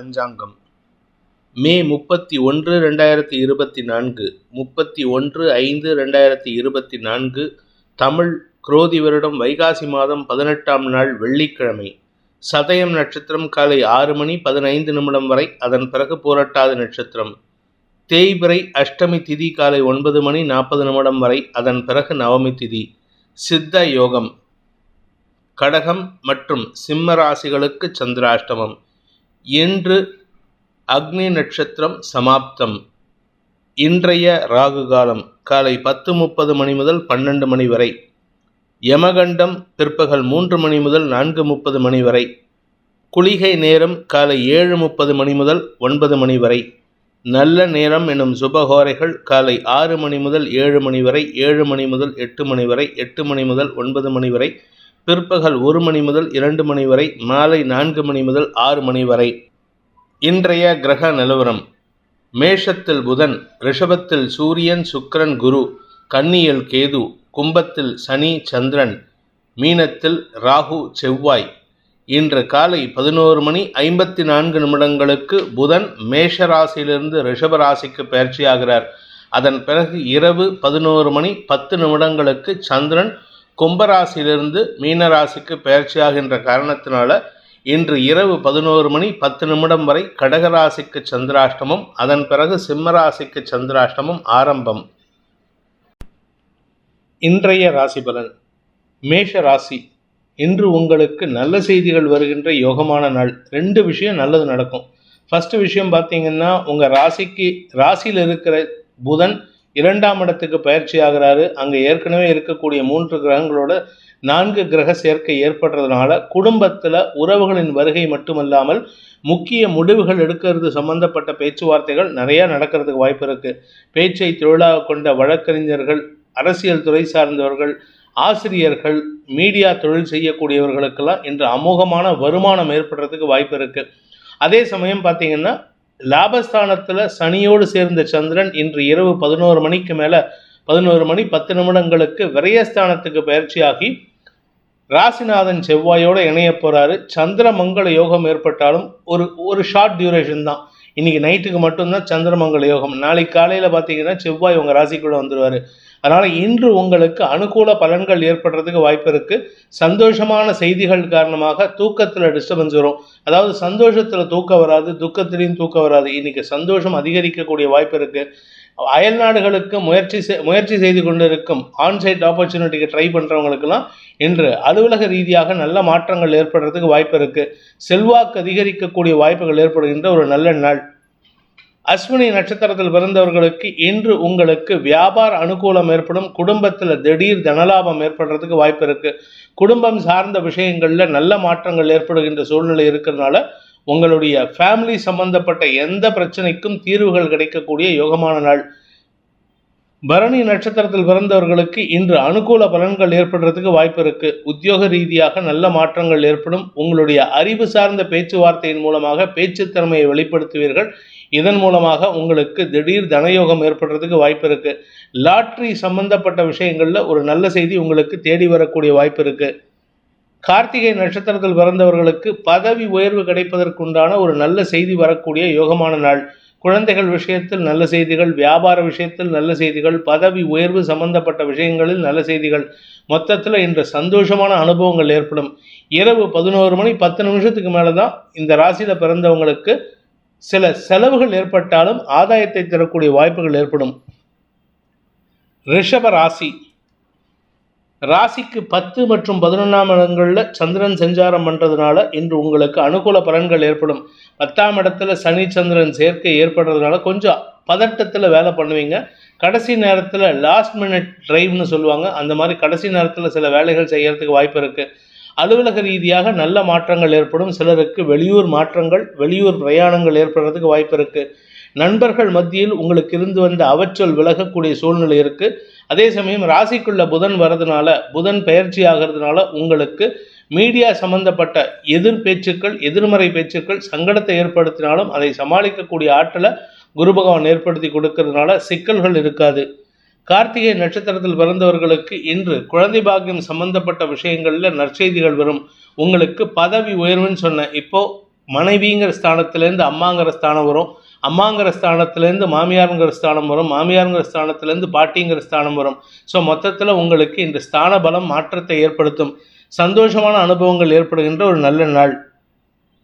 பஞ்சாங்கம். மே முப்பத்தி ஒன்று ரெண்டாயிரத்தி இருபத்தி நான்கு. முப்பத்தி ஒன்று ஐந்து ரெண்டாயிரத்தி இருபத்தி நான்கு. தமிழ் குரோதி வருடம் வைகாசி மாதம் பதினெட்டாம் நாள் வெள்ளிக்கிழமை. சதயம் நட்சத்திரம் காலை ஆறு மணி பதினைந்து நிமிடம் வரை அதன் பிறகு போரட்டாத நட்சத்திரம். தேய்பிறை அஷ்டமி திதி காலை ஒன்பது மணி நாற்பது நிமிடம் வரை அதன் பிறகு நவமி திதி. சித்த யோகம். கடகம் மற்றும் சிம்ம ராசிகளுக்கு சந்திராஷ்டமம். இன்று அக்னி நட்சத்திரம் சமாப்தம். இன்றைய ராகு காலம் காலை பத்து முப்பது மணி முதல் பன்னெண்டு மணி வரை. யமகண்டம் பிற்பகல் மூன்று மணி முதல் நான்கு முப்பது மணி வரை. குளிகை நேரம் காலை ஏழு முப்பது மணி முதல் ஒன்பது மணி வரை. நல்ல நேரம் எனும் சுபகோரைகள் காலை ஆறு மணி முதல் ஏழு மணி வரை ஏழு மணி முதல் எட்டு மணி வரை எட்டு மணி முதல் ஒன்பது மணி வரை. பிற்பகல் ஒரு மணி முதல் இரண்டு மணி வரை மாலை நான்கு மணி முதல் ஆறு மணி வரை. இன்றைய கிரக நிலவரம். மேஷத்தில் புதன் ரிஷபத்தில் சூரியன் சுக்கரன் குரு கன்னியில் கேது கும்பத்தில் சனி சந்திரன் மீனத்தில் ராகு செவ்வாய். இன்று காலை பதினோரு மணி ஐம்பத்தி நான்கு நிமிடங்களுக்கு புதன் மேஷ ராசியிலிருந்து ரிஷப ராசிக்கு பயிற்சியாகிறார். அதன் பிறகு இரவு பதினோரு மணி பத்து நிமிடங்களுக்கு சந்திரன் கும்பராசியிலிருந்து மீனராசிக்கு பயிற்சியாகின்ற காரணத்தினால இன்று இரவு பதினோரு மணி பத்து நிமிடம் வரை கடகராசிக்கு சந்திராஷ்டமம் அதன் பிறகு சிம்மராசிக்கு சந்திராஷ்டமம் ஆரம்பம். இன்றைய ராசி பலன். மேஷ ராசி. இன்று உங்களுக்கு நல்ல செய்திகள் வருகின்ற யோகமான நாள். ரெண்டு விஷயம் நல்லது நடக்கும். ஃபர்ஸ்ட் விஷயம் பார்த்தீங்கன்னா உங்கள் ராசிக்கு ராசியில் இருக்கிற புதன் இரண்டாம் இடத்துக்கு பயிற்சி ஆகிறாரு. அங்கே ஏற்கனவே இருக்கக்கூடிய மூன்று கிரகங்களோட நான்கு கிரக சேர்க்கை ஏற்படுறதுனால குடும்பத்தில் உறவுகளின் வருகை மட்டுமல்லாமல் முக்கிய முடிவுகள் எடுக்கிறது சம்பந்தப்பட்ட பேச்சுவார்த்தைகள் நிறையா நடக்கிறதுக்கு வாய்ப்பு இருக்குது பேச்சை தொழிலாக கொண்ட வழக்கறிஞர்கள் அரசியல் துறை சார்ந்தவர்கள் ஆசிரியர்கள் மீடியா தொழில் செய்யக்கூடியவர்களுக்கெல்லாம் இன்று அமோகமான வருமானம் ஏற்படுறதுக்கு வாய்ப்பு இருக்குது அதே சமயம் பார்த்தீங்கன்னா லாபஸ்தானத்தில் சனியோடு சேர்ந்த சந்திரன் இன்று இரவு பதினோரு மணிக்கு மேலே பதினோரு மணி பத்து நிமிடங்களுக்கு விரயஸ்தானத்துக்கு பயிற்சியாகி ராசிநாதன் செவ்வாயோடு இணைய போகிறாரு சந்திரமங்கல யோகம் ஏற்பட்டாலும் ஒரு ஒரு ஷார்ட் டியூரேஷன் தான். இன்னைக்கு நைட்டுக்கு மட்டும்தான் சந்திரமங்கல யோகம். நாளைக்கு காலையில் பார்த்தீங்கன்னா செவ்வாய் உங்கள் ராசிக்குள்ளே வந்துடுவார் அதனால் இன்று உங்களுக்கு அனுகூல பலன்கள் ஏற்படுறதுக்கு வாய்ப்பு இருக்குது சந்தோஷமான செய்திகள் காரணமாக தூக்கத்தில் டிஸ்டர்பன்ஸ் வரும். அதாவது சந்தோஷத்தில் தூக்கம் வராது துக்கத்திலையும் தூக்கம் வராது. இன்னைக்கு சந்தோஷம் அதிகரிக்கக்கூடிய வாய்ப்பு இருக்குது அயல் நாடுகளுக்கு முயற்சி செய் முயற்சி செய்து கொண்டிருக்கும் ஆன்சைட் ஆப்பர்ச்சுனிட்டிக்கு ட்ரை பண்ணுறவங்களுக்கெல்லாம் இன்று அலுவலக ரீதியாக நல்ல மாற்றங்கள் ஏற்படுறதுக்கு வாய்ப்பு இருக்குது செல்வாக்கு அதிகரிக்கக்கூடிய வாய்ப்புகள் ஏற்படுகின்ற ஒரு நல்ல நாள். அஸ்வினி நட்சத்திரத்தில் பிறந்தவர்களுக்கு இன்று உங்களுக்கு வியாபார அனுகூலம் ஏற்படும். குடும்பத்தில் திடீர் தனலாபம் ஏற்படுறதுக்கு வாய்ப்பு இருக்கு. குடும்பம் சார்ந்த விஷயங்களில் நல்ல மாற்றங்கள் ஏற்படுகின்ற சூழ்நிலை இருக்கிறதுனால உங்களுடைய ஃபேமிலி சம்பந்தப்பட்ட எந்த பிரச்சனைக்கும் தீர்வுகள் கிடைக்கக்கூடிய யோகமான நாள். பரணி நட்சத்திரத்தில் பிறந்தவர்களுக்கு இன்று அனுகூல பலன்கள் ஏற்படுறதுக்கு வாய்ப்பு இருக்கு. உத்தியோக ரீதியாக நல்ல மாற்றங்கள் ஏற்படும். உங்களுடைய அறிவு சார்ந்த பேச்சுவார்த்தையின் மூலமாக பேச்சு திறமையை வெளிப்படுத்துவீர்கள். இதன் மூலமாக உங்களுக்கு திடீர் தனயோகம் ஏற்படுறதுக்கு வாய்ப்பு இருக்கு. லாட்ரி சம்பந்தப்பட்ட விஷயங்களில் ஒரு நல்ல செய்தி உங்களுக்கு தேடி வரக்கூடிய வாய்ப்பு இருக்கு. கார்த்திகை நட்சத்திரத்தில் பிறந்தவர்களுக்கு பதவி உயர்வு கிடைப்பதற்குண்டான ஒரு நல்ல செய்தி வரக்கூடிய யோகமான நாள். குழந்தைகள் விஷயத்தில் நல்ல செய்திகள் வியாபார விஷயத்தில் நல்ல செய்திகள் பதவி உயர்வு சம்பந்தப்பட்ட விஷயங்களில் நல்ல செய்திகள். மொத்தத்தில் இன்று சந்தோஷமான அனுபவங்கள் ஏற்படும். இரவு பதினோரு மணி பத்து நிமிஷத்துக்கு மேலே தான் இந்த ராசியில் பிறந்தவங்களுக்கு சில செலவுகள் ஏற்பட்டாலும் ஆதாயத்தை தரக்கூடிய வாய்ப்புகள் ஏற்படும். ரிஷப ராசி. ராசிக்கு பத்து மற்றும் பதினொன்றாம் இடங்களில் சந்திரன் சஞ்சாரம் பண்ணுறதுனால இன்று உங்களுக்கு அனுகூல பலன்கள் ஏற்படும். பத்தாம் இடத்துல சனி சந்திரன் சேர்க்கை ஏற்படுறதுனால கொஞ்சம் பதட்டத்தில் வேலை பண்ணுவீங்க. கடைசி நேரத்தில் லாஸ்ட் மினிட் ட்ரைவ்னு சொல்லுவாங்க. அந்த மாதிரி கடைசி நேரத்தில் சில வேலைகள் செய்கிறதுக்கு வாய்ப்பு இருக்குது அலுவலக ரீதியாக நல்ல மாற்றங்கள் ஏற்படும். சிலருக்கு வெளியூர் மாற்றங்கள் வெளியூர் பிரயாணங்கள் ஏற்படுறதுக்கு வாய்ப்பு இருக்குது நண்பர்கள் மத்தியில் உங்களுக்கு இருந்து வந்த அவச்சொல் விலகக்கூடிய சூழ்நிலை இருக்குது அதே சமயம் ராசிக்குள்ள புதன் வர்றதுனால புதன் பயிற்சி ஆகிறதுனால உங்களுக்கு மீடியா சம்பந்தப்பட்ட எதிர் பேச்சுக்கள் எதிர்மறை பேச்சுக்கள் சங்கடத்தை ஏற்படுத்தினாலும் அதை சமாளிக்கக்கூடிய ஆற்றலை குரு பகவான் ஏற்படுத்தி கொடுக்கறதுனால சிக்கல்கள் இருக்காது. கார்த்திகை நட்சத்திரத்தில் பிறந்தவர்களுக்கு இன்று குழந்தை பாக்கியம் சம்பந்தப்பட்ட விஷயங்களில் நற்செய்திகள் வரும். உங்களுக்கு பதவி உயர்வுன்னு சொன்னேன் இப்போ மனைவிங்கிற ஸ்தானத்துலேருந்து அம்மாங்கிற ஸ்தானம் வரும். அம்மாங்கிற ஸ்தானத்துலேருந்து மாமியாருங்கிற ஸ்தானம் வரும். மாமியாருங்கிற ஸ்தானத்துலேருந்து பாட்டிங்கிற ஸ்தானம் வரும். ஸோ மொத்தத்தில் உங்களுக்கு இந்த ஸ்தான பலம் மாற்றத்தை ஏற்படுத்தும். சந்தோஷமான அனுபவங்கள் ஏற்படுகின்ற ஒரு நல்ல நாள்.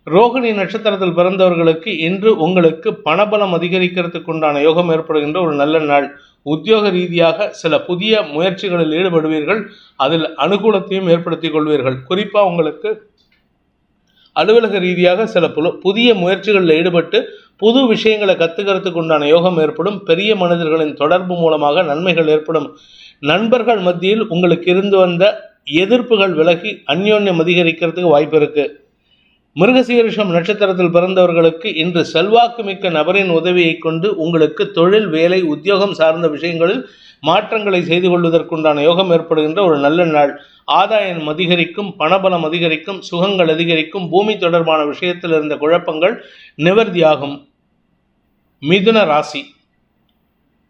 ரோகிணி நட்சத்திரத்தில் பிறந்தவர்களுக்கு இன்று உங்களுக்கு பணபலம் அதிகரிக்கிறதுக்கு உண்டான யோகம் ஏற்படுகின்ற ஒரு நல்ல நாள். உத்தியோக ரீதியாக சில புதிய முயற்சிகளில் ஈடுபடுவீர்கள். அதில் அனுகூலத்தையும் ஏற்படுத்திக் கொள்வீர்கள். குறிப்பாக உங்களுக்கு அலுவலக ரீதியாக சில புல புதிய முயற்சிகளில் ஈடுபட்டு புது விஷயங்களை கற்றுக்கிறதுக்கு உண்டான யோகம் ஏற்படும். பெரிய மனிதர்களின் தொடர்பு மூலமாக நன்மைகள் ஏற்படும். நண்பர்கள் மத்தியில் உங்களுக்கு இருந்து வந்த எதிர்ப்புகள் விலகி அந்யோன்யம் அதிகரிக்கிறதுக்கு வாய்ப்பு இருக்குது மிருகசீரிஷம் நட்சத்திரத்தில் பிறந்தவர்களுக்கு இன்று செல்வாக்கு மிக்க நபரின் உதவியை கொண்டு உங்களுக்கு தொழில் வேலை உத்தியோகம் சார்ந்த விஷயங்களில் மாற்றங்களை செய்து கொள்வதற்குண்டான யோகம் ஏற்படுகின்ற ஒரு நல்ல நாள். ஆதாயம் அதிகரிக்கும் பணபலம் அதிகரிக்கும் சுகங்கள் அதிகரிக்கும் பூமி தொடர்பான விஷயத்தில் இருந்த குழப்பங்கள் நிவர்த்தியாகும். மிதுன ராசி.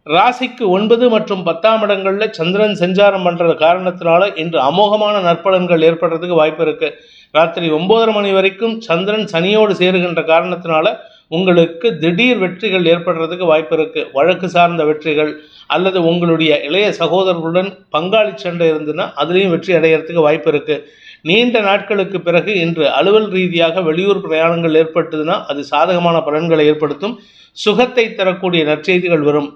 ராசிக்கு ஒன்பது மற்றும் பத்தாம் இடங்களில் சந்திரன் சஞ்சாரம் பண்ணுற காரணத்தினால இன்று அமோகமான நற்பலன்கள் ஏற்படுறதுக்கு வாய்ப்பு இருக்குது ராத்திரி ஒன்பதரை மணி வரைக்கும் சந்திரன் சனியோடு சேருகின்ற காரணத்தினால உங்களுக்கு திடீர் வெற்றிகள் ஏற்படுறதுக்கு வாய்ப்பு இருக்கு. வழக்கு சார்ந்த வெற்றிகள் அல்லது உங்களுடைய இளைய சகோதரர்களுடன் பங்காளி சண்டை இருந்துன்னா அதுலேயும் வெற்றி அடைகிறதுக்கு வாய்ப்பு இருக்கு. நீண்ட நாட்களுக்கு பிறகு இன்று அலுவல் ரீதியாக வெளியூர் பிரயாணங்கள் ஏற்பட்டதுன்னா அது சாதகமான பலன்களை ஏற்படுத்தும். சுகத்தை தரக்கூடிய நற்செய்திகள் வரும்.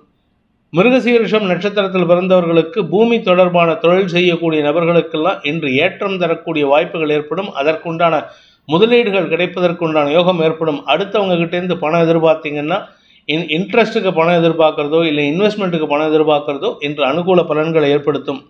மிருகசீரிஷம் நட்சத்திரத்தில் பிறந்தவர்களுக்கு பூமி தொடர்பான தொழில் செய்யக்கூடிய நபர்களுக்கெல்லாம் இன்று ஏற்றம் தரக்கூடிய வாய்ப்புகள் ஏற்படும். அதற்குண்டான முதலீடுகள் கிடைப்பதற்குண்டான யோகம் ஏற்படும். அடுத்தவங்க கிட்டேருந்து பணம் எதிர்பார்த்தீங்கன்னா இன் இன்ட்ரெஸ்ட்டுக்கு பணம் எதிர்பார்க்குறதோ இல்லை இன்வெஸ்ட்மெண்ட்டுக்கு பணம் எதிர்பார்க்குறதோ இன்று அனுகூல பலன்களை ஏற்படுத்தும்.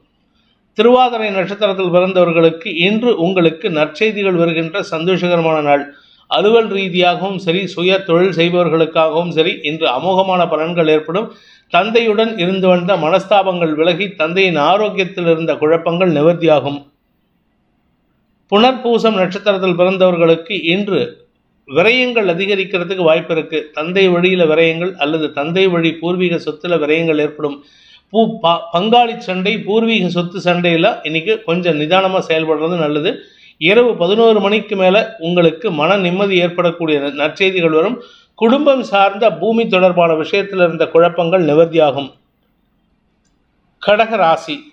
திருவாதிரை நட்சத்திரத்தில் பிறந்தவர்களுக்கு இன்று உங்களுக்கு நற்செய்திகள் வருகின்ற சந்தோஷகரமான நாள். அலுவல் ரீதியாகவும் சரி சுய தொழில் செய்பவர்களுக்காகவும் சரி இன்று அமோகமான பலன்கள் ஏற்படும். தந்தையுடன் இருந்து வந்த மனஸ்தாபங்கள் விலகி தந்தையின் ஆரோக்கியத்தில் இருந்த குழப்பங்கள் நிவர்த்தியாகும். புனர்பூசம் நட்சத்திரத்தில் பிறந்தவர்களுக்கு இன்று விரயங்கள் அதிகரிக்கிறதுக்கு வாய்ப்பு இருக்கு. தந்தை வழியில் விரயங்கள் அல்லது தந்தை வழி பூர்வீக சொத்துல விரயங்கள் ஏற்படும். பூ ப பங்காளி சண்டை பூர்வீக சொத்து சண்டையில் இன்னைக்கு கொஞ்சம் நிதானமாக செயல்படுறது நல்லது. இரவு பதினோரு மணிக்கு மேலே உங்களுக்கு மன நிம்மதி ஏற்படக்கூடிய நற்செய்திகள் வரும். குடும்பம் சார்ந்த பூமி தொடர்பான விஷயத்தில் இருந்த குழப்பங்கள் நிவர்த்தியாகும். கடக ராசி.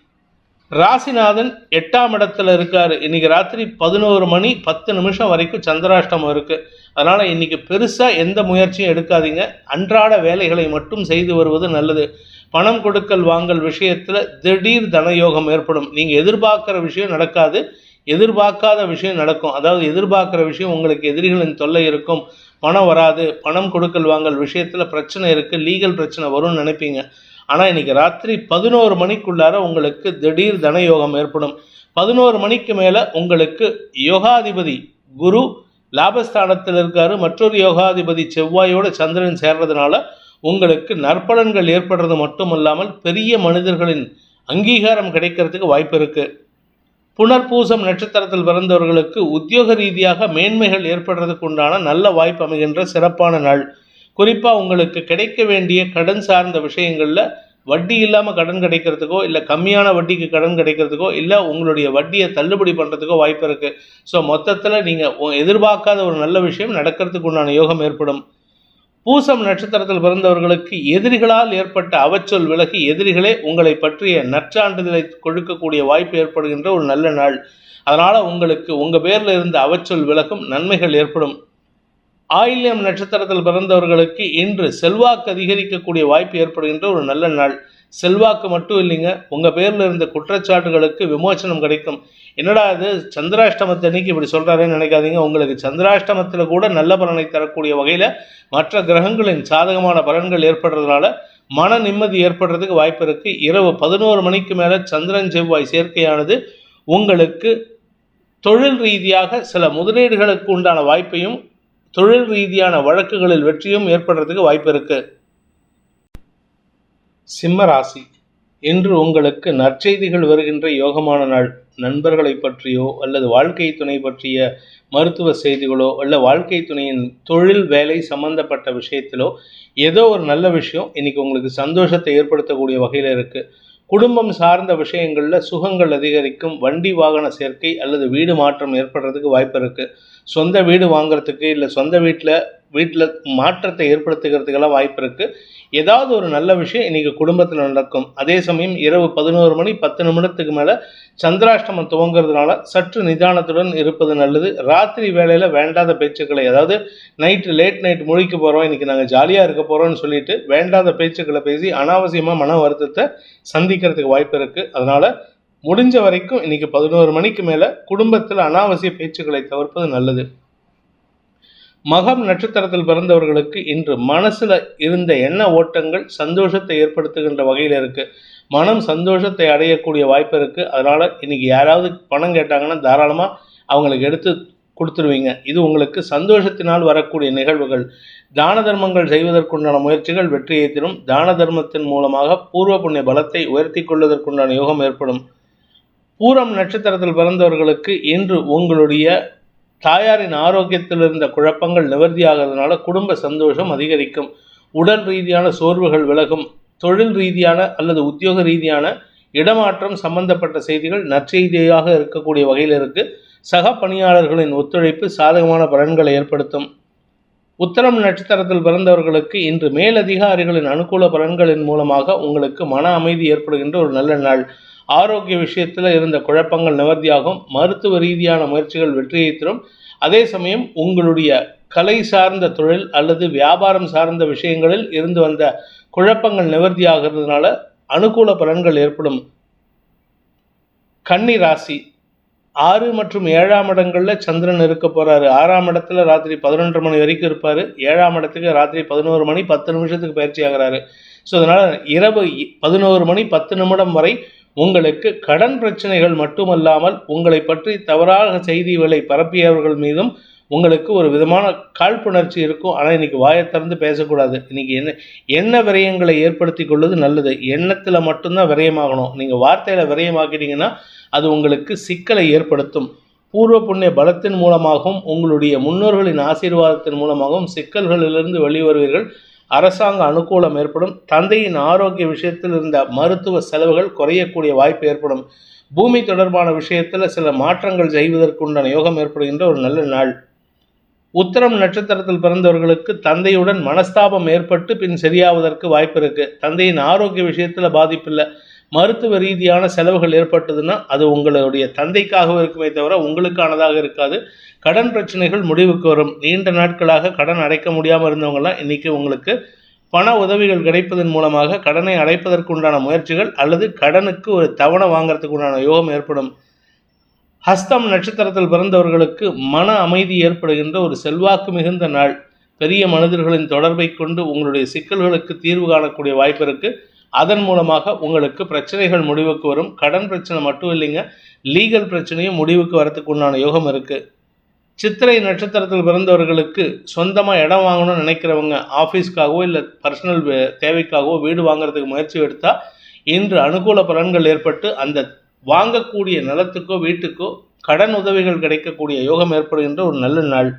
ராசிநாதன் எட்டாம் இடத்துல இருக்காரு. இன்னைக்கு ராத்திரி பதினோரு மணி பத்து நிமிஷம் வரைக்கும் சந்திராஷ்டமம் இருக்கு. அதனால இன்னைக்கு பெருசா எந்த முயற்சியும் எடுக்காதீங்க. அன்றாட வேலைகளை மட்டும் செய்து வருவது நல்லது. பணம் கொடுக்கல் வாங்கல் விஷயத்துல திடீர் தனயோகம் ஏற்படும். நீங்க எதிர்பார்க்கிற விஷயம் நடக்காது. எதிர்பார்க்காத விஷயம் நடக்கும். அதாவது எதிர்பார்க்குற விஷயம் உங்களுக்கு எதிரிகளின் தொல்லை இருக்கும். பணம் வராது. பணம் கொடுக்கல் வாங்கல் விஷயத்தில் பிரச்சனை இருக்குது லீகல் பிரச்சனை வரும்னு நினைப்பீங்க. ஆனால் இன்னைக்கு ராத்திரி பதினோரு மணிக்குள்ளார உங்களுக்கு திடீர் தன யோகம் ஏற்படும். பதினோரு மணிக்கு மேலே உங்களுக்கு யோகாதிபதி குரு லாபஸ்தானத்தில் இருக்காரு. மற்றொரு யோகாதிபதி செவ்வாயோட சந்திரன் சேர்றதுனால உங்களுக்கு நற்பலன்கள் ஏற்படுறது மட்டுமல்லாமல் பெரிய மனிதர்களின் அங்கீகாரம் கிடைக்கிறதுக்கு வாய்ப்பு இருக்குது புனர்பூசம் நட்சத்திரத்தில் பிறந்தவர்களுக்கு உத்தியோக ரீதியாக மேன்மைகள் ஏற்படுறதுக்கு உண்டான நல்ல வாய்ப்பு அமைகின்ற சிறப்பான நாள். குறிப்பாக உங்களுக்கு கிடைக்க வேண்டிய கடன் சார்ந்த விஷயங்களில் வட்டி இல்லாமல் கடன் கிடைக்கிறதுக்கோ இல்லை கம்மியான வட்டிக்கு கடன் கிடைக்கிறதுக்கோ இல்லை உங்களுடைய வட்டியை தள்ளுபடி பண்ணுறதுக்கோ வாய்ப்பு இருக்குது ஸோ மொத்தத்தில் நீங்கள் எதிர்பார்க்காத ஒரு நல்ல விஷயம் நடக்கிறதுக்கு உண்டான யோகம் ஏற்படும். பூசம் நட்சத்திரத்தில் பிறந்தவர்களுக்கு எதிரிகளால் ஏற்பட்ட அவச்சொல் விலகி எதிரிகளே உங்களை பற்றிய நற்சான்றிதழை கொடுக்கக்கூடிய வாய்ப்பு ஏற்படுகின்ற ஒரு நல்ல நாள். அதனால் உங்களுக்கு உங்கள் பேரில் இருந்த அவச்சொல் விலகும் நன்மைகள் ஏற்படும். ஆயில்யம் நட்சத்திரத்தில் பிறந்தவர்களுக்கு இன்று செல்வாக்கு அதிகரிக்கக்கூடிய வாய்ப்பு ஏற்படுகின்ற ஒரு நல்ல நாள். செல்வாக்கு மட்டும் இல்லைங்க உங்கள் பேரில் இருந்த குற்றச்சாட்டுகளுக்கு விமோசனம் கிடைக்கும். என்னடா இது? சந்திராஷ்டமத்தன்னைக்கு இப்படி சொல்கிறாருன்னு நினைக்காதீங்க. உங்களுக்கு சந்திராஷ்டமத்தில் கூட நல்ல பலனை தரக்கூடிய வகையில் மற்ற கிரகங்களின் சாதகமான பலன்கள் ஏற்படுறதுனால மன நிம்மதி ஏற்படுறதுக்கு வாய்ப்பு இருக்குது இரவு பதினோரு மணிக்கு மேலே சந்திரன் செவ்வாய் சேர்க்கையானது உங்களுக்கு தொழில் ரீதியாக சில முதலீடுகளுக்கு உண்டான வாய்ப்பையும் தொழில் ரீதியான வழக்குகளில் வெற்றியும் ஏற்படுறதுக்கு வாய்ப்பு இருக்குது சிம்ம ராசி. இன்று உங்களுக்கு நற்செய்திகள் வருகின்ற யோகமான நாள். நண்பர்களை பற்றியோ அல்லது வாழ்க்கை துணை பற்றிய மருத்துவ செய்திகளோ அல்ல வாழ்க்கை துணையின் தொழில் வேலை சம்பந்தப்பட்ட விஷயத்திலோ ஏதோ ஒரு நல்ல விஷயம் இன்னைக்கு உங்களுக்கு சந்தோஷத்தை ஏற்படுத்தக்கூடிய வகையில் இருக்கு. குடும்பம் சார்ந்த விஷயங்களில் சுகங்கள் அதிகரிக்கும் வண்டி வாகன சேர்க்கை அல்லது வீடு மாற்றம் ஏற்படுறதுக்கு வாய்ப்பு இருக்குது சொந்த வீடு வாங்குறதுக்கு இல்லை சொந்த வீட்டில் வீட்டில் மாற்றத்தை ஏற்படுத்துகிறதுக்கெல்லாம் வாய்ப்பு இருக்குது ஏதாவது ஒரு நல்ல விஷயம் இன்றைக்கி குடும்பத்தில் நடக்கும். அதே சமயம் இரவு பதினோரு மணி பத்து நிமிடத்துக்கு மேலே சந்திராஷ்டமம் துவங்குறதுனால சற்று நிதானத்துடன் இருப்பது நல்லது. ராத்திரி வேலையில் வேண்டாத பேச்சுக்களை அதாவது நைட்டு லேட் நைட் முழிக்க போகிறோம் இன்றைக்கி நாங்கள் ஜாலியாக இருக்க போகிறோம்னு சொல்லிட்டு வேண்டாத பேச்சுக்களை பேசி அனாவசியமாக மன வருத்தத்தை சந்திக்கிறதுக்கு வாய்ப்பு இருக்குது அதனால் முடிஞ்ச வரைக்கும் இன்னைக்கு பதினோரு மணிக்கு மேலே குடும்பத்தில் அனாவசிய பேச்சுக்களை தவிர்ப்பது நல்லது. மகம் நட்சத்திரத்தில் பிறந்தவர்களுக்கு இன்று மனசுல இருந்த எண்ண ஓட்டங்கள் சந்தோஷத்தை ஏற்படுத்துகின்ற வகையில் இருக்கு. மனம் சந்தோஷத்தை அடையக்கூடிய வாய்ப்பு இருக்கு. அதனால இன்னைக்கு யாராவது பணம் கேட்டாங்கன்னா தாராளமா அவங்களுக்கு எடுத்து கொடுத்துருவீங்க. இது உங்களுக்கு சந்தோஷத்தினால் வரக்கூடிய நிகழ்வுகள். தான தர்மங்கள் செய்வதற்குண்டான முயற்சிகள் வெற்றியை தரும். தான தர்மத்தின் மூலமாக பூர்வ புண்ணிய பலத்தை உயர்த்தி கொள்வதற்குண்டான யோகம் ஏற்படும். பூரம் நட்சத்திரத்தில் பிறந்தவர்களுக்கு இன்று உங்களுடைய தாயாரின் ஆரோக்கியத்தில் இருந்த குழப்பங்கள் நிவர்த்தியாகிறதுனால குடும்ப சந்தோஷம் அதிகரிக்கும். உடல் ரீதியான சோர்வுகள் விலகும். தொழில் ரீதியான அல்லது உத்தியோக ரீதியான இடமாற்றம் சம்பந்தப்பட்ட செய்திகள் நற்செய்தியாக இருக்கக்கூடிய வகையில் இருக்கு. சக பணியாளர்களின் ஒத்துழைப்பு சாதகமான பலன்களை ஏற்படுத்தும். உத்தரம் நட்சத்திரத்தில் பிறந்தவர்களுக்கு இன்று மேலதிகாரிகளின் அனுகூல பலன்களின் மூலமாக உங்களுக்கு மன அமைதி ஏற்படுகின்ற ஒரு நல்ல நாள். ஆரோக்கிய விஷயத்தில் இருந்த குழப்பங்கள் நிவர்த்தியாகும். மருத்துவ ரீதியான முயற்சிகள் வெற்றியை தரும். அதே சமயம் உங்களுடைய கலை சார்ந்த தொழில் அல்லது வியாபாரம் சார்ந்த விஷயங்களில் இருந்து வந்த குழப்பங்கள் நிவர்த்தியாகிறதுனால அனுகூல பலன்கள் ஏற்படும். கன்னி ராசி ஆறு மற்றும் ஏழாம் இடங்களில் சந்திரன் இருக்க போறாரு. ஆறாம் இடத்துல ராத்திரி பதினொன்று மணி வரைக்கும் இருப்பார். ஏழாம் இடத்துக்கு ராத்திரி பதினோரு மணி பத்து நிமிஷத்துக்கு பயிற்சி ஆகிறாரு. ஸோ அதனால் இரவு பதினோரு மணி பத்து நிமிடம் வரை உங்களுக்கு கடன் பிரச்சனைகள் மட்டுமல்லாமல் உங்களை பற்றி தவறாக செய்திகளை பரப்பியவர்கள் மீதும் உங்களுக்கு ஒரு விதமான காழ்ப்புணர்ச்சி இருக்கும். ஆனால் இன்னைக்கு வாயை திறந்து பேசக்கூடாது. இன்னைக்கு என்ன எண்ண விரயங்களை ஏற்படுத்தி கொள்வது நல்லது? எண்ணத்தில் மட்டும்தான் விரயமாகணும். நீங்கள் வார்த்தையில் விரயமாக்கிட்டீங்கன்னா அது உங்களுக்கு சிக்கலை ஏற்படுத்தும். பூர்வ புண்ணிய பலத்தின் மூலமாகவும் உங்களுடைய முன்னோர்களின் ஆசீர்வாதத்தின் மூலமாகவும் சிக்கல்களிலிருந்து வெளிவருவீர்கள். அரசாங்க அனுகூலம் ஏற்படும். தந்தையின் ஆரோக்கிய விஷயத்தில் இருந்த மருத்துவ செலவுகள் குறையக்கூடிய வாய்ப்பு ஏற்படும். பூமி தொடர்பான விஷயத்தில் சில மாற்றங்கள் செய்வதற்குண்டான யோகம் ஏற்படுகின்ற ஒரு நல்ல நாள். உத்தரம் நட்சத்திரத்தில் பிறந்தவர்களுக்கு தந்தையுடன் மனஸ்தாபம் ஏற்பட்டு பின் சரியாவதற்கு வாய்ப்பு இருக்கு. தந்தையின் ஆரோக்கிய விஷயத்தில் பாதிப்பில்லை மருத்துவ ரீதியான செலவுகள் ஏற்பட்டதுன்னா அது உங்களுடைய தந்தைக்காக இருக்குமே தவிர உங்களுக்கானதாக இருக்காது. கடன் பிரச்சனைகள் முடிவுக்கு வரும். நீண்ட நாட்களாக கடன் அடைக்க முடியாமல் இருந்தவங்கலாம் இன்னைக்கு உங்களுக்கு பண உதவிகள் கிடைப்பதன் மூலமாக கடனை அடைப்பதற்குண்டான முயற்சிகள் அல்லது கடனுக்கு ஒரு தவணை வாங்கிறதுக்கு உண்டான யோகம் ஏற்படும். ஹஸ்தம் நட்சத்திரத்தில் பிறந்தவர்களுக்கு மன அமைதி ஏற்படுகின்ற ஒரு செல்வாக்கு மிகுந்த நாள். பெரிய மனிதர்களின் தொடர்பை கொண்டு உங்களுடைய சிக்கல்களுக்கு தீர்வு காணக்கூடிய வாய்ப்பு இருக்குது அதன் மூலமாக உங்களுக்கு பிரச்சனைகள் முடிவுக்கு வரும். கடன் பிரச்சனை மட்டும் இல்லைங்க. லீகல் பிரச்சனையும் முடிவுக்கு வரத்துக்கு உண்டான யோகம் இருக்குது சித்திரை நட்சத்திரத்தில் பிறந்தவர்களுக்கு சொந்தமாக இடம் வாங்கணும்னு நினைக்கிறவங்க ஆஃபீஸ்க்காகவோ இல்லை பர்சனல் தேவைக்காகவோ வீடு வாங்குறதுக்கு முயற்சி எடுத்தால் இன்று அனுகூல பலன்கள் ஏற்பட்டு அந்த வாங்கக்கூடிய நிலத்துக்கோ வீட்டுக்கோ கடன் உதவிகள் கிடைக்கக்கூடிய யோகம் ஏற்படுகின்ற ஒரு நல்ல நாள்.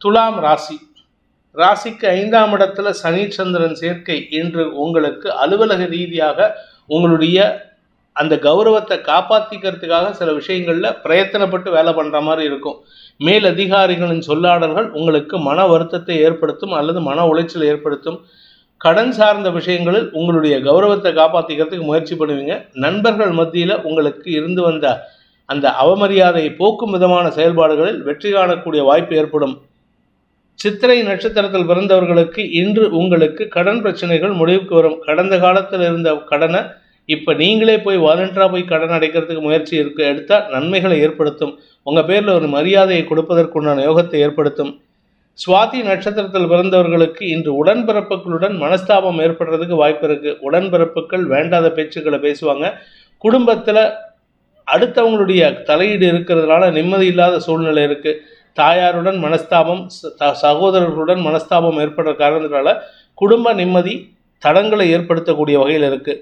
துலாம் ராசி. ராசிக்கு ஐந்தாம் இடத்துல சனி சந்திரன் சேர்க்கை என்று உங்களுக்கு அலுவலக ரீதியாக உங்களுடைய அந்த கௌரவத்தை காப்பாற்றிக்கிறதுக்காக சில விஷயங்களில் பிரயத்தனப்பட்டு வேலை பண்ணுற மாதிரி இருக்கும். மேல் அதிகாரிகளின் சொல்லாடல்கள் உங்களுக்கு மன வருத்தத்தை ஏற்படுத்தும் அல்லது மன உளைச்சல் ஏற்படுத்தும். கடன் சார்ந்த விஷயங்களில் உங்களுடைய கௌரவத்தை காப்பாற்றிக்கிறதுக்கு முயற்சி பண்ணுவீங்க. நண்பர்கள் மத்தியில் உங்களுக்கு இருந்து வந்த அந்த அவமரியாதையை போக்கும் விதமான செயல்பாடுகளில் வெற்றி காணக்கூடிய வாய்ப்பு ஏற்படும். சித்திரை நட்சத்திரத்தில் பிறந்தவர்களுக்கு இன்று உங்களுக்கு கடன் பிரச்சனைகள் முடிவுக்கு வரும். கடந்த காலத்தில் இருந்த கடனை இப்போ நீங்களே போய் வாலண்டராக போய் கடன் அடைக்கிறதுக்கு முயற்சி இருக்கு. எடுத்தால் நன்மைகளை ஏற்படுத்தும். உங்கள் பேரில் ஒரு மரியாதையை கொடுப்பதற்குண்டான யோகத்தை ஏற்படுத்தும். சுவாதி நட்சத்திரத்தில் பிறந்தவர்களுக்கு இன்று உடன்பிறப்புகளுடன் மனஸ்தாபம் ஏற்படுறதுக்கு வாய்ப்பு இருக்கு. உடன்பிறப்புகள் வேண்டாத பேச்சுக்களை பேசுவாங்க. குடும்பத்தில் அடுத்தவங்களுடைய தலையீடு இருக்கிறதுனால நிம்மதி இல்லாத சூழ்நிலை இருக்குது தாயாருடன் மனஸ்தாபம் சகோதரர்களுடன் மனஸ்தாபம் ஏற்படுற காரணத்தினால குடும்ப நிம்மதி தடங்களை ஏற்படுத்தக்கூடிய வகையில் இருக்கு.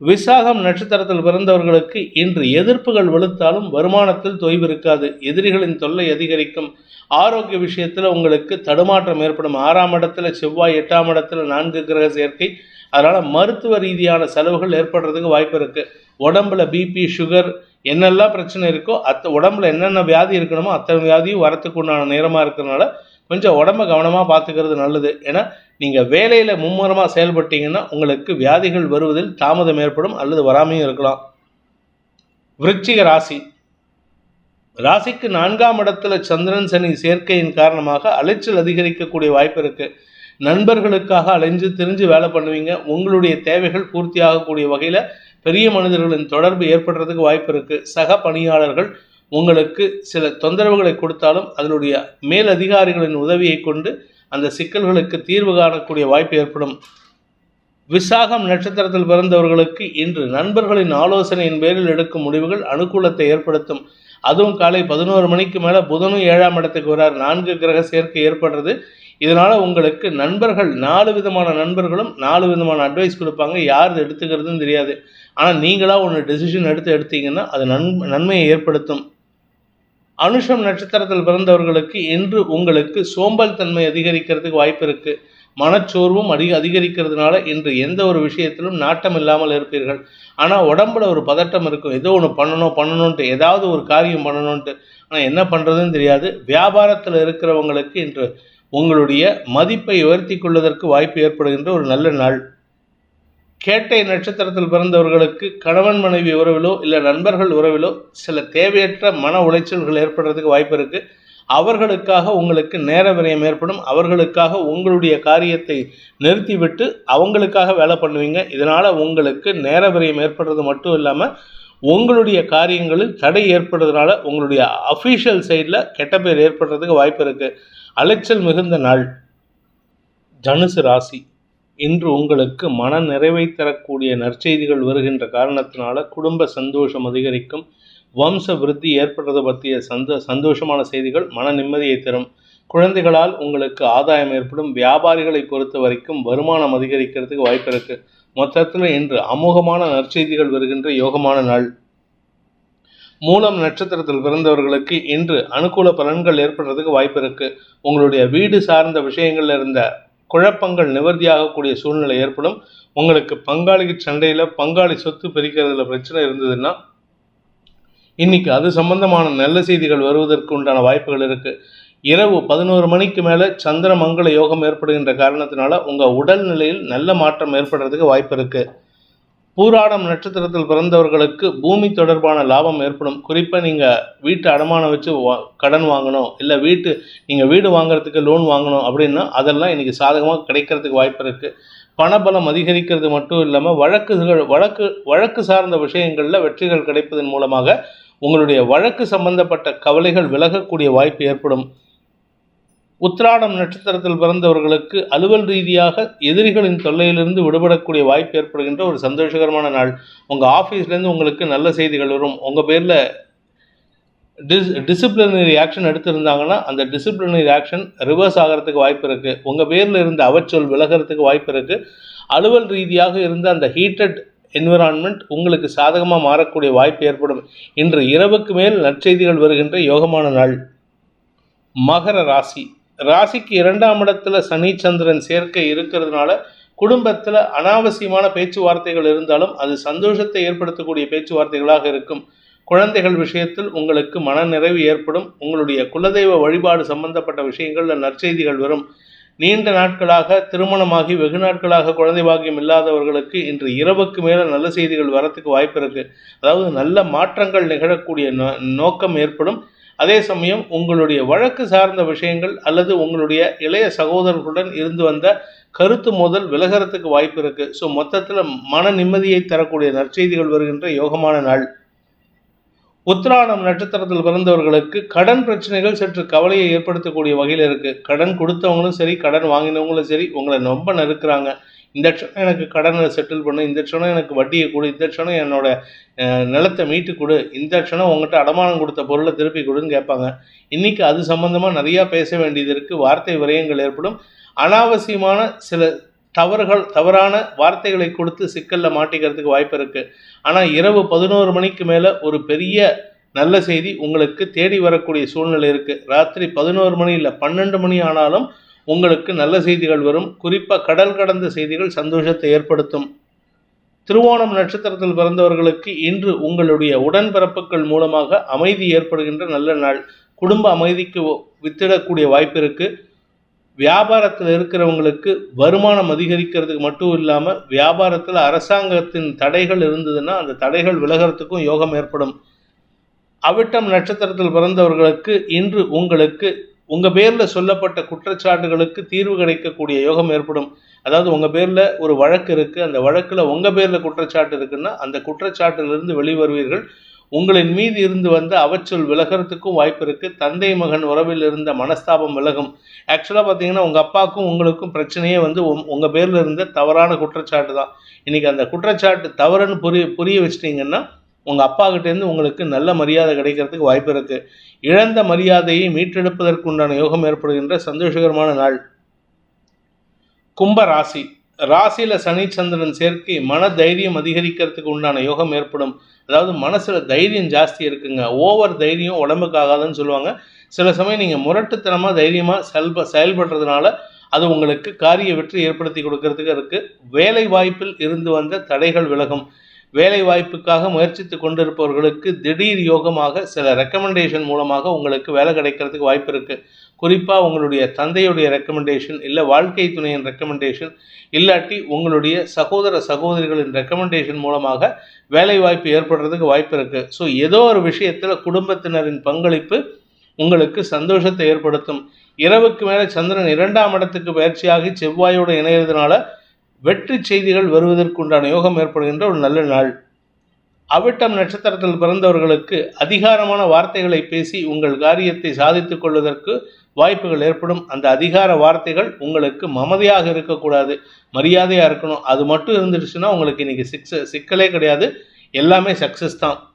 விசாகம் நட்சத்திரத்தில் பிறந்தவர்களுக்கு இன்று எதிர்ப்புகள் வெளுத்தாலும் வருமானத்தில் தொய்வு இருக்காது. எதிரிகளின் தொல்லை அதிகரிக்கும். ஆரோக்கிய விஷயத்தில் உங்களுக்கு தடுமாற்றம் ஏற்படும். ஆறாம் இடத்துல செவ்வாய் எட்டாம் இடத்துல நான்கு கிரக சேர்க்கை. அதனால் மருத்துவ ரீதியான செலவுகள் ஏற்படுறதுக்கு வாய்ப்பு இருக்குது உடம்புல பிபி சுகர் என்னெல்லாம் பிரச்சனை இருக்கோ அத்த உடம்புல என்னென்ன வியாதி இருக்கணுமோ அத்தனை வியாதியும் வரத்துக்கு உண்டான நேரமாக இருக்கிறதுனால கொஞ்சம் உடம்ப கவனமாக பார்த்துக்கிறது நல்லது. ஏன்னா நீங்கள் வேலையில் மும்முரமாக செயல்பட்டீங்கன்னா உங்களுக்கு வியாதிகள் வருவதில் தாமதம் ஏற்படும் அல்லது வராமையும் இருக்கலாம். விருச்சிக ராசி. ராசிக்கு நான்காம் இடத்துல சந்திரன் சனி சேர்க்கையின் காரணமாக அலைச்சல் அதிகரிக்கக்கூடிய வாய்ப்பு இருக்கு. நண்பர்களுக்காக அலைஞ்சு திரிஞ்சு வேலை பண்ணுவீங்க. உங்களுடைய தேவைகள் பூர்த்தி ஆகக்கூடிய வகையில் பெரிய மனிதர்களின் தொடர்பு ஏற்படுறதுக்கு வாய்ப்பு இருக்கு. சக பணியாளர்கள் உங்களுக்கு சில தொந்தரவுகளை கொடுத்தாலும் அதனுடைய மேல் அதிகாரிகளின் உதவியை கொண்டு அந்த சிக்கல்களுக்கு தீர்வு காணக்கூடிய வாய்ப்பு ஏற்படும். விசாகம் நட்சத்திரத்தில் பிறந்தவர்களுக்கு இன்று நண்பர்களின் ஆலோசனையின் பேரில் எடுக்கும் முடிவுகள் அனுகூலத்தை ஏற்படுத்தும். அதுவும் காலை பதினோரு மணிக்கு மேலே புதனும் ஏழாம் இடத்துக்கு வரார். நான்கு கிரக சேர்க்கை ஏற்படுறது. இதனால் உங்களுக்கு நண்பர்கள் நாலு விதமான நண்பர்களும் நாலு விதமான அட்வைஸ் கொடுப்பாங்க. யார் எடுத்துக்கிறதுன்னு தெரியாது. ஆனால் நீங்களாக ஒன்று டெசிஷன் எடுத்து எடுத்தீங்கன்னா அது நன் நன்மையை ஏற்படுத்தும். அனுஷம் நட்சத்திரத்தில் பிறந்தவர்களுக்கு இன்று உங்களுக்கு சோம்பல் தன்மை அதிகரிக்கிறதுக்கு வாய்ப்பு இருக்குது மனச்சோர்வும் அதிக அதிகரிக்கிறதுனால இன்று எந்த ஒரு விஷயத்திலும் நாட்டம் இல்லாமல் இருப்பீர்கள். ஆனால் உடம்புல ஒரு பதட்டம் இருக்கும். ஏதோ ஒன்று பண்ணணும் பண்ணணுன்ட்டு ஏதாவது ஒரு காரியம் பண்ணணுன்ட்டு ஆனால் என்ன பண்ணுறதுன்னு தெரியாது. வியாபாரத்தில் இருக்கிறவங்களுக்கு இன்று உங்களுடைய மதிப்பை உயர்த்தி கொள்வதற்கு வாய்ப்பு ஏற்படுகின்ற ஒரு நல்ல நாள். கேட்டை நட்சத்திரத்தில் பிறந்தவர்களுக்கு கணவன் மனைவி உறவிலோ இல்லை நண்பர்கள் உறவிலோ சில தேவையற்ற மன உளைச்சல்கள் ஏற்படுறதுக்கு வாய்ப்பு இருக்குது அவர்களுக்காக உங்களுக்கு நேர விரயம் ஏற்படும். அவர்களுக்காக உங்களுடைய காரியத்தை நிறுத்திவிட்டு அவங்களுக்காக வேலை பண்ணுவீங்க. இதனால் உங்களுக்கு நேர விரயம் ஏற்படுறது மட்டும் இல்லாமல் உங்களுடைய காரியங்களில் தடை ஏற்படுறதுனால உங்களுடைய அஃபீஷியல் சைடில் கெட்ட பேர் ஏற்படுறதுக்கு வாய்ப்பு இருக்குது அலைச்சல் மிகுந்த நாள். தனுசு ராசி இன்று உங்களுக்கு மன நிறைவை தரக்கூடிய நற்செய்திகள் வருகின்ற காரணத்தினால குடும்ப சந்தோஷம் அதிகரிக்கும். வம்ச விருத்தி ஏற்படுறது பற்றிய சந்த சந்தோஷமான செய்திகள் மன நிம்மதியை தரும். குழந்தைகளால் உங்களுக்கு ஆதாயம் ஏற்படும். வியாபாரிகளை பொறுத்த வரைக்கும் வருமானம் அதிகரிக்கிறதுக்கு வாய்ப்பு இருக்குது மொத்தத்தில் இன்று அமோகமான நற்செய்திகள் வருகின்ற யோகமான நாள். மூலம் நட்சத்திரத்தில் பிறந்தவர்களுக்கு இன்று அனுகூல பலன்கள் ஏற்படுறதுக்கு வாய்ப்பு இருக்கு. உங்களுடைய வீடு சார்ந்த விஷயங்கள்ல இருந்த குழப்பங்கள் நிவர்த்தியாகக்கூடிய சூழ்நிலை ஏற்படும். உங்களுக்கு பங்காளிக்கு சண்டையில் பங்காளி சொத்து பிரிக்கிறதுல பிரச்சனை இருந்ததுன்னா இன்னைக்கு அது சம்பந்தமான நல்ல செய்திகள் வருவதற்கு உண்டான வாய்ப்புகள் இருக்கு. இரவு பதினோரு மணிக்கு மேலே சந்திர மங்கள யோகம் ஏற்படுகின்ற காரணத்தினால உங்கள் உடல்நிலையில் நல்ல மாற்றம் ஏற்படுறதுக்கு வாய்ப்பு இருக்கு. பூராடம் நட்சத்திரத்தில் பிறந்தவர்களுக்கு பூமி தொடர்பான லாபம் ஏற்படும். குறிப்பாக நீங்கள் வீட்டு அடமானம் வச்சு வா- கடன் வாங்கணும் இல்லை வீட்டு நீங்கள் வீடு வாங்குறதுக்கு லோன் வாங்கணும் அப்படின்னா அதெல்லாம் இன்னைக்கு சாதகமாக கிடைக்கிறதுக்கு வாய்ப்பு இருக்குது பணபலம் அதிகரிக்கிறது மட்டும் இல்லாமல் வழக்குகள் வழக்கு வழக்கு சார்ந்த விஷயங்களில் வெற்றிகள் கிடைப்பதன் மூலமாக உங்களுடைய வழக்கு சம்பந்தப்பட்ட கவலைகள் விலகக்கூடிய வாய்ப்பு ஏற்படும். உத்ராடம் நட்சத்திரத்தில் பிறந்தவர்களுக்கு அலுவல் ரீதியாக எதிரிகளின் தொல்லையிலிருந்து விடுபடக்கூடிய வாய்ப்பு ஏற்படுகின்ற ஒரு சந்தோஷகரமான நாள். உங்கள் ஆஃபீஸ்லேருந்து உங்களுக்கு நல்ல செய்திகள் வரும். உங்கள் பேரில் டிஸ் டிசிப்ளினரி ஆக்ஷன் எடுத்திருந்தாங்கன்னா அந்த டிசிப்ளினரி ஆக்ஷன் ரிவர்ஸ் ஆகிறதுக்கு வாய்ப்பு இருக்குது உங்கள் பேரில் இருந்த அவச்சொல் விலகிறதுக்கு வாய்ப்பு இருக்குது அலுவல் ரீதியாக இருந்த அந்த ஹீட்டட் என்விரான்மெண்ட் உங்களுக்கு சாதகமாக மாறக்கூடிய வாய்ப்பு ஏற்படும். இன்று இரவுக்கு மேல் நற்செய்திகள் வருகின்ற யோகமான நாள். மகர ராசி. ராசிக்கு இரண்டாம் இடத்துல சனி சந்திரன் சேர்க்கை இருக்கிறதுனால குடும்பத்தில் அனாவசியமான பேச்சுவார்த்தைகள் இருந்தாலும் அது சந்தோஷத்தை ஏற்படுத்தக்கூடிய பேச்சுவார்த்தைகளாக இருக்கும். குழந்தைகள் விஷயத்தில் உங்களுக்கு மனநிறைவு ஏற்படும். உங்களுடைய குலதெய்வ வழிபாடு சம்பந்தப்பட்ட விஷயங்களில் நற்செய்திகள் வரும். நீண்ட நாட்களாக திருமணமாகி வெகு நாட்களாக குழந்தை பாக்கியம் இல்லாதவர்களுக்கு இன்று இரவுக்கு மேலே நல்ல செய்திகள் வரத்துக்கு வாய்ப்பு இருக்குது அதாவது நல்ல மாற்றங்கள் நிகழக்கூடிய நோ- நோக்கம் ஏற்படும். அதே சமயம் உங்களுடைய வழக்கு சார்ந்த விஷயங்கள் அல்லது உங்களுடைய இளைய சகோதரர்களுடன் இருந்து வந்த கருத்து மோதல் விலகிறதுக்கு வாய்ப்பு இருக்கு. ஸோ மொத்தத்தில் மன நிம்மதியை தரக்கூடிய நற்செய்திகள் வருகின்ற யோகமான நாள். உத்ராணம் நட்சத்திரத்தில் பிறந்தவர்களுக்கு கடன் பிரச்சனைகள் சற்று கவலையை ஏற்படுத்தக்கூடிய வகையில் இருக்கு. கடன் கொடுத்தவங்களும் சரி கடன் வாங்கினவங்களும் சரி உங்களை ரொம்ப நெருக்கிறாங்க இந்த க்ஷணம் எனக்கு கடனை செட்டில் பண்ணு இந்த க்ஷணம் எனக்கு வட்டியை கொடு இந்த க்ஷணம் என்னோட நிலத்தை மீட்டு கொடு இந்த க்ஷணம் உங்கள்கிட்ட அடமானம் கொடுத்த பொருளை திருப்பி கொடுன்னு கேட்பாங்க. இன்றைக்கி அது சம்மந்தமாக நிறையா பேச வேண்டியது இருக்குது வார்த்தை விரயங்கள் ஏற்படும். அனாவசியமான சில தவறுகள் தவறான வார்த்தைகளை கொடுத்து சிக்கலில் மாட்டிக்கிறதுக்கு வாய்ப்பு இருக்குது ஆனால் இரவு பதினோரு மணிக்கு மேலே ஒரு பெரிய நல்ல செய்தி உங்களுக்கு தேடி வரக்கூடிய சூழ்நிலை இருக்குது ராத்திரி பதினோரு மணி இல்லை பன்னெண்டு மணி ஆனாலும் உங்களுக்கு நல்ல செய்திகள் வரும். குறிப்பாக கடல் கடந்த செய்திகள் சந்தோஷத்தை ஏற்படுத்தும். திருவோணம் நட்சத்திரத்தில் பிறந்தவர்களுக்கு இன்று உங்களுடைய உடன்பிறப்புகள் மூலமாக அமைதி ஏற்படுகின்ற நல்ல நாள். குடும்ப அமைதிக்கு வித்திடக்கூடிய வாய்ப்பு இருக்குது வியாபாரத்தில் இருக்கிறவங்களுக்கு வருமானம் அதிகரிக்கிறதுக்கு மட்டும் இல்லாமல் வியாபாரத்தில் அரசாங்கத்தின் தடைகள் இருந்ததுன்னா அந்த தடைகள் விலகிறதுக்கும் யோகம் ஏற்படும். அவிட்டம் நட்சத்திரத்தில் பிறந்தவர்களுக்கு இன்று உங்களுக்கு உங்கள் பேரில் சொல்லப்பட்ட குற்றச்சாட்டுகளுக்கு தீர்வு கிடைக்கக்கூடிய யோகம் ஏற்படும். அதாவது உங்கள் பேரில் ஒரு வழக்கு இருக்குது அந்த வழக்கில் உங்கள் பேரில் குற்றச்சாட்டு இருக்குன்னா அந்த குற்றச்சாட்டிலிருந்து வெளிவருவீர்கள். உங்களின் மீது இருந்து வந்த அவச்சொல் விலகிறதுக்கும் வாய்ப்பு இருக்குது தந்தை மகன் உறவில் இருந்த மனஸ்தாபம் விலகும். ஆக்சுவலாக பார்த்தீங்கன்னா உங்கள் அப்பாவுக்கும் உங்களுக்கும் பிரச்சனையே வந்து உங்கள் பேரில் இருந்த தவறான குற்றச்சாட்டு தான். இன்றைக்கி அந்த குற்றச்சாட்டு தவறுன்னு புரிய புரிய வச்சிட்டிங்கன்னா உங்கள் அப்பா கிட்டேருந்து உங்களுக்கு நல்ல மரியாதை கிடைக்கிறதுக்கு வாய்ப்பு இருக்குது இழந்த மரியாதையை மீட்டெடுப்பதற்கு உண்டான யோகம் ஏற்படுகின்ற சந்தோஷகரமான நாள். கும்ப ராசி. ராசியில் சனி சந்திரன் சேர்க்கை மன தைரியம் அதிகரிக்கிறதுக்கு உண்டான யோகம் ஏற்படும். அதாவது மனசில் தைரியம் ஜாஸ்தி இருக்குங்க. ஓவர் தைரியம் உடம்புக்கு ஆகாதுன்னு சொல்லுவாங்க. சில சமயம் நீங்கள் முரட்டுத்தனமாக தைரியமாக செல்ப செயல்படுறதுனால அது உங்களுக்கு காரிய வெற்றி ஏற்படுத்தி கொடுக்கறதுக்கு இருக்குது வேலை வாய்ப்பில் இருந்து வந்த தடைகள் விலகும். வேலை வாய்ப்புக்காக முயற்சித்து கொண்டிருப்பவர்களுக்கு திடீர் யோகமாக சில ரெக்கமெண்டேஷன் மூலமாக உங்களுக்கு வேலை கிடைக்கிறதுக்கு வாய்ப்பு இருக்குது குறிப்பாக உங்களுடைய தந்தையுடைய ரெக்கமெண்டேஷன் இல்லை வாழ்க்கை துணையின் ரெக்கமெண்டேஷன் இல்லாட்டி உங்களுடைய சகோதர சகோதரிகளின் ரெக்கமெண்டேஷன் மூலமாக வேலை வாய்ப்பு ஏற்படுறதுக்கு வாய்ப்பு இருக்குது ஸோ ஏதோ ஒரு விஷயத்தில் குடும்பத்தினரின் பங்களிப்பு உங்களுக்கு சந்தோஷத்தை ஏற்படுத்தும். இரவுக்கு மேலே சந்திரன் இரண்டாம் இடத்துக்கு பயிற்சியாகி செவ்வாயோடு இணையிறதுனால வெற்றி செய்திகள் வருவதற்குண்டான யோகம் ஏற்படுகின்ற ஒரு நல்ல நாள். அவிட்டம் நட்சத்திரத்தில் பிறந்தவர்களுக்கு அதிகாரமான வார்த்தைகளை பேசி உங்கள் காரியத்தை சாதித்துக் கொள்வதற்கு வாய்ப்புகள் ஏற்படும். அந்த அதிகார வார்த்தைகள் உங்களுக்கு மமதையாக இருக்கக்கூடாது. மரியாதையாக இருக்கணும். அது மட்டும் இருந்துடுச்சுன்னா உங்களுக்கு இன்னைக்கு சிக்ஸ் சிக்கலே கிடையாது. எல்லாமே சக்ஸஸ் தான்.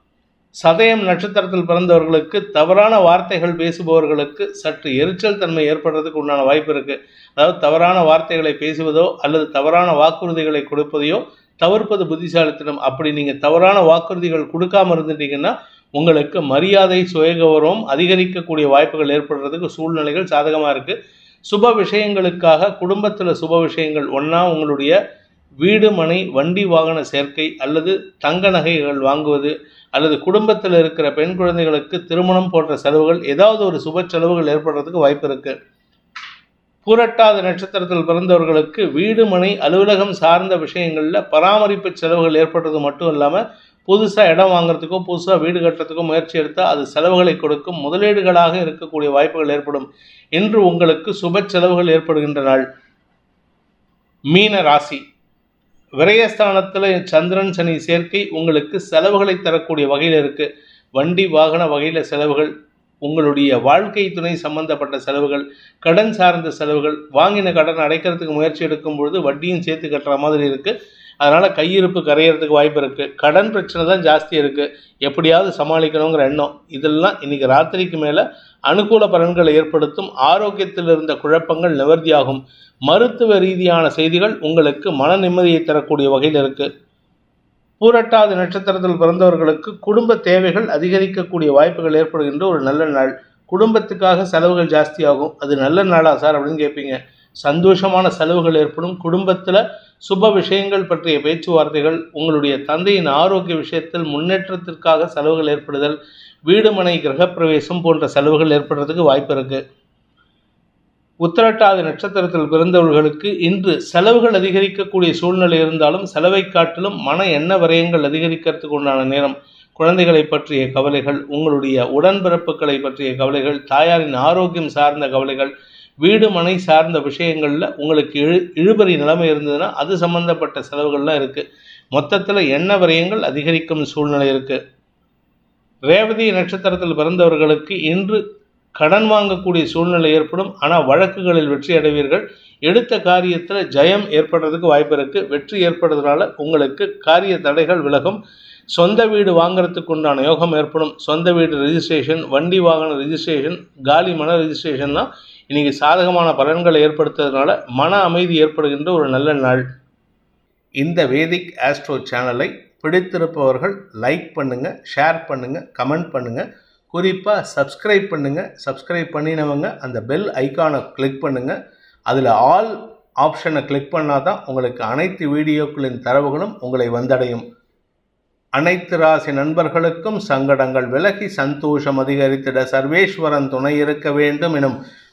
சதயம் நட்சத்திரத்தில் பிறந்தவர்களுக்கு தவறான வார்த்தைகள் பேசுபவர்களுக்கு சற்று எரிச்சல் தன்மை ஏற்படுறதுக்கு உண்டான வாய்ப்பு இருக்குது அதாவது தவறான வார்த்தைகளை பேசுவதோ அல்லது தவறான வாக்குறுதிகளை கொடுப்பதையோ தவிர்ப்பது புத்திசாலித்தனம். அப்படி நீங்கள் தவறான வாக்குறுதிகள் கொடுக்காம இருந்துட்டீங்கன்னா உங்களுக்கு மரியாதை சுயகௌரவம் அதிகரிக்கக்கூடிய வாய்ப்புகள் ஏற்படுறதுக்கு சூழ்நிலைகள் சாதகமாக இருக்குது சுப விஷயங்களுக்காக குடும்பத்தில் சுப விஷயங்கள். ஒன்றா உங்களுடைய வீடு மனை வண்டி வாகன சேர்க்கை அல்லது தங்க நகைகள் வாங்குவது அல்லது குடும்பத்தில் இருக்கிற பெண் குழந்தைகளுக்கு திருமணம் போன்ற செலவுகள் ஏதாவது ஒரு சுப செலவுகள் ஏற்படுறதுக்கு வாய்ப்பு இருக்குது பூரட்டாத நட்சத்திரத்தில் பிறந்தவர்களுக்கு வீடு மனை அலுவலகம் சார்ந்த விஷயங்களில் பராமரிப்பு செலவுகள் ஏற்படுறது மட்டும் இல்லாமல் புதுசாக இடம் வாங்குறதுக்கோ புதுசாக வீடு கட்டுறதுக்கோ முயற்சி எடுத்தால் அது செலவுகளை கொடுக்கும். முதலீடுகளாக இருக்கக்கூடிய வாய்ப்புகள் ஏற்படும். இன்று உங்களுக்கு சுப செலவுகள் ஏற்படுகின்ற நாள். மீன ராசி. விரயஸ்தானத்தில் சந்திரன் சனி சேர்க்கை உங்களுக்கு செலவுகளை தரக்கூடிய வகையில் இருக்குது வண்டி வாகன வகையில் செலவுகள் உங்களுடைய வாழ்க்கை துணை சம்பந்தப்பட்ட செலவுகள் கடன் சார்ந்த செலவுகள் வாங்கின கடன் அடைக்கிறதுக்கு முயற்சி எடுக்கும் பொழுது வட்டியும் சேர்த்து கட்டுற மாதிரி இருக்குது அதனால் கையிருப்பு கரையிறதுக்கு வாய்ப்பு இருக்குது கடன் பிரச்சனை தான் ஜாஸ்தி இருக்குது எப்படியாவது சமாளிக்கணுங்கிற எண்ணம். இதெல்லாம் இன்றைக்கி ராத்திரிக்கு மேலே அனுகூல பலன்களை ஏற்படுத்தும் ஆரோக்கியத்தில் இருந்த குழப்பங்கள் நிவர்த்தியாகும். மருத்துவ ரீதியான செய்திகள் உங்களுக்கு மன நிம்மதியை தரக்கூடிய வகையில் இருக்குது பூரட்டாதி நட்சத்திரத்தில் பிறந்தவர்களுக்கு குடும்ப தேவைகள் அதிகரிக்கக்கூடிய வாய்ப்புகள் ஏற்படுகின்ற ஒரு நல்ல நாள். குடும்பத்துக்காக செலவுகள் ஜாஸ்தியாகும். அது நல்ல நாளா சார் அப்படின்னு கேட்பீங்க சந்தோஷமான செலவுகள் ஏற்படும். குடும்பத்தில் சுப விஷயங்கள் பற்றிய பேச்சுவார்த்தைகள் உங்களுடைய தந்தையின் ஆரோக்கிய விஷயத்தில் முன்னேற்றத்திற்காக செலவுகள் ஏற்படுதல் வீடுமனை கிரகப்பிரவேசம் போன்ற செலவுகள் ஏற்படுறதுக்கு வாய்ப்பு இருக்குது உத்திரட்டாதி நட்சத்திரத்தில் பிறந்தவர்களுக்கு இன்று செலவுகள் அதிகரிக்கக்கூடிய சூழ்நிலை இருந்தாலும் செலவை காட்டிலும் மன எண்ண வரையங்கள் அதிகரிக்கிறதுக்கு உண்டான நேரம். குழந்தைகளை பற்றிய கவலைகள் உங்களுடைய உடன்பிறப்புகளை பற்றிய கவலைகள் தாயாரின் ஆரோக்கியம் சார்ந்த கவலைகள் வீடு மனை சார்ந்த விஷயங்களில் உங்களுக்கு இழு இழுபறி நிலைமை இருந்ததுன்னா அது சம்மந்தப்பட்ட செலவுகள்லாம் இருக்குது மொத்தத்தில் எண்ண விரயங்கள் அதிகரிக்கும் சூழ்நிலை இருக்குது ரேவதி நட்சத்திரத்தில் பிறந்தவர்களுக்கு இன்று கடன் வாங்கக்கூடிய சூழ்நிலை ஏற்படும். ஆனால் வழக்குகளில் வெற்றி அடைவீர்கள். எடுத்த காரியத்தில் ஜெயம் ஏற்படுறதுக்கு வாய்ப்பு இருக்குது வெற்றி ஏற்படுறதுனால உங்களுக்கு காரிய தடைகள் விலகும். சொந்த வீடு வாங்குறதுக்கு உண்டான யோகம் ஏற்படும். சொந்த வீடு ரிஜிஸ்ட்ரேஷன் வண்டி வாகன ரிஜிஸ்ட்ரேஷன் காலி மன ரிஜிஸ்ட்ரேஷன்லாம் இன்றைக்கி சாதகமான பலன்களை ஏற்படுத்துறதுனால மன அமைதி ஏற்படுகின்ற ஒரு நல்ல நாள். இந்த வேதிக் ஆஸ்ட்ரோ சேனலை பிடித்திருப்பவர்கள் லைக் பண்ணுங்கள் ஷேர் பண்ணுங்கள் கமெண்ட் பண்ணுங்கள் குறிப்பாக சப்ஸ்கிரைப் பண்ணுங்கள் சப்ஸ்கிரைப் பண்ணினவங்க அந்த பெல் ஐக்கானை கிளிக் பண்ணுங்கள் அதில் ஆல் ஆப்ஷனை கிளிக் பண்ணால் தான் உங்களுக்கு அனைத்து வீடியோக்களின் தரவுகளும் உங்களை வந்தடையும். அனைத்து ராசி நண்பர்களுக்கும் சங்கடங்கள் விலகி சந்தோஷம் அதிகரித்திட சர்வேஸ்வரன் துணை இருக்க வேண்டும் எனும்